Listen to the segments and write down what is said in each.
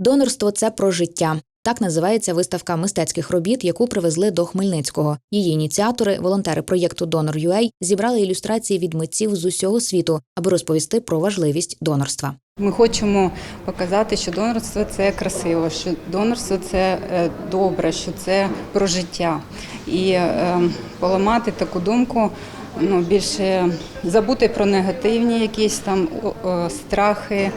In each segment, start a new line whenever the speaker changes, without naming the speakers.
Донорство це про життя. Так називається виставка мистецьких робіт, яку привезли до Хмельницького. Її ініціатори, волонтери проєкту Donor.ua, зібрали ілюстрації від митців з усього світу, аби розповісти про важливість донорства.
Ми хочемо показати, що донорство це красиво, що донорство це е, добре, що це про життя. І е, поламати таку думку, ну більше забути про негативні якісь там о, о, страхи,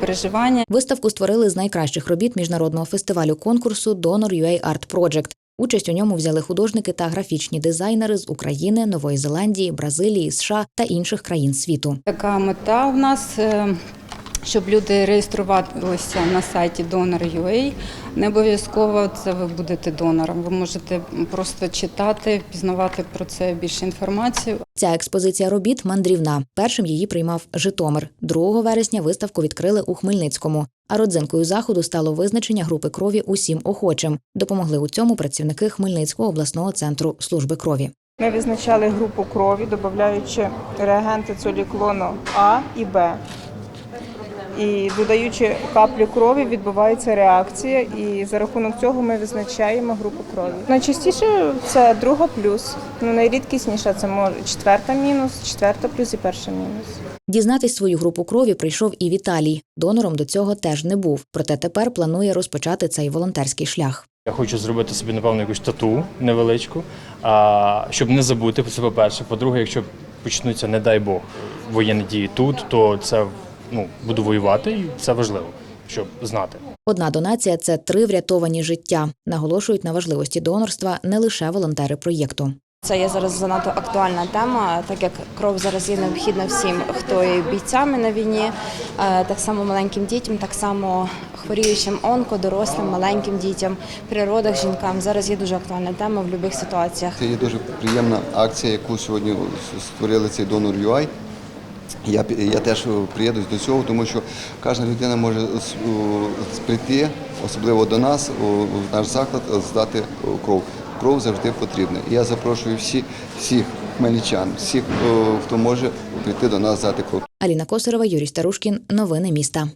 переживання.
Виставку створили з найкращих робіт міжнародного фестивалю конкурсу Donor.ua Art Project. Участь у ньому взяли художники та графічні дизайнери з України, Нової Зеландії, Бразилії, США та інших країн світу.
Така мета в нас. Щоб люди реєструвалися на сайті Donor.ua, не обов'язково це ви будете донором. Ви можете просто читати, пізнавати про це більше інформації.
Ця експозиція робіт мандрівна. Першим її приймав Житомир. 2 вересня виставку відкрили у Хмельницькому. А родзинкою заходу стало визначення групи крові усім охочим. Допомогли у цьому працівники Хмельницького обласного центру служби крові.
Ми визначали групу крові, додаючи реагенти цоліклону А і Б. І додаючи каплю крові, відбувається реакція, і за рахунок цього ми визначаємо групу крові. Найчастіше це друга плюс. Ну найрідкісніша це може четверта мінус, четверта плюс і перша мінус.
Дізнатись свою групу крові прийшов і Віталій. Донором до цього теж не був. Проте тепер планує розпочати цей волонтерський шлях.
Я хочу зробити собі, напевно, якусь тату невеличку, а, щоб не забути це по-перше. По-друге, якщо почнуться, не дай Бог, воєнні дії тут, то це ну, буду воювати, і це важливо, щоб знати.
Одна донація це три врятовані життя. Наголошують на важливості донорства не лише волонтери проєкту.
Це є зараз занадто актуальна тема, так як кров зараз є необхідна всім, хто є бійцями на війні, е, так само маленьким дітям, так само хворіючим онко, дорослим, маленьким дітям, при родах, жінкам. Зараз є дуже актуальна тема в будь-яких ситуаціях.
Це є дуже приємна акція, яку сьогодні створили цей донор UI. Я, я теж приєднуюсь до цього, тому що кожна людина може прийти, особливо до нас, у, наш заклад, здати кров. Кров завжди потрібна. Я запрошую всі, всіх хмельничан, всіх, хто може прийти до нас здати кров.
Аліна Косарова, Юрій Старушкін. Новини міста.